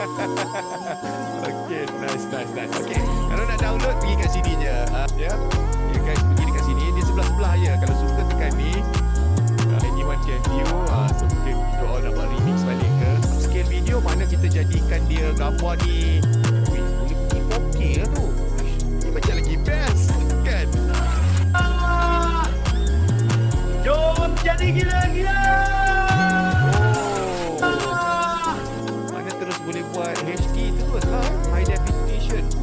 okay, nice, nice, nice. Okay, kalau nak download pergi kat sini je. Uh, ya, you guys pergi dekat sini. Di sebelah-sebelah je. Kalau suka tekan ni, uh, anyone can view. Uh, so mungkin kita all buat remix balik ke. Scale video mana kita jadikan dia gambar ni. Terus lah High definition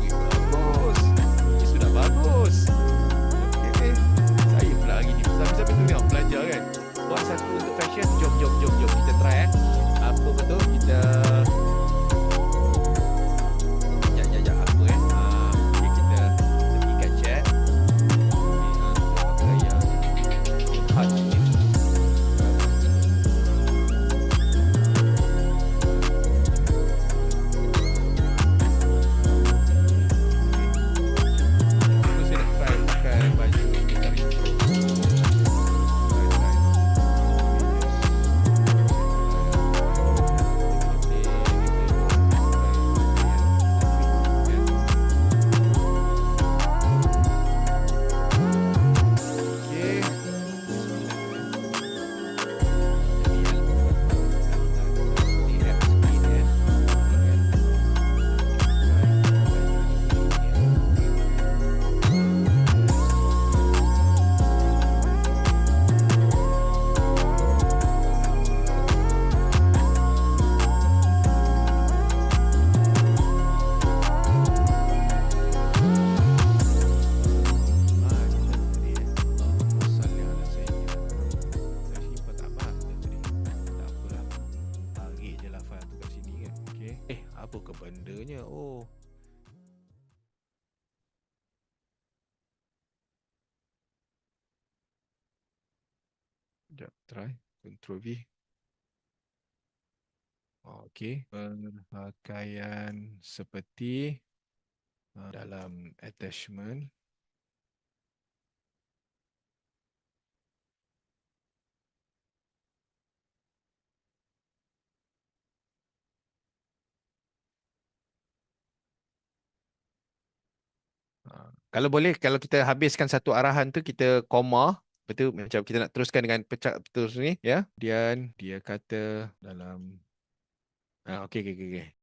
apa ke bendanya? Oh. Sekejap, try. Control V. Okey, berpakaian seperti uh, dalam attachment. Ah, Kalau boleh, kalau kita habiskan satu arahan tu kita koma, betul macam kita nak teruskan dengan pecah terus ni ya. Kemudian dia kata dalam ah okey okey. okey.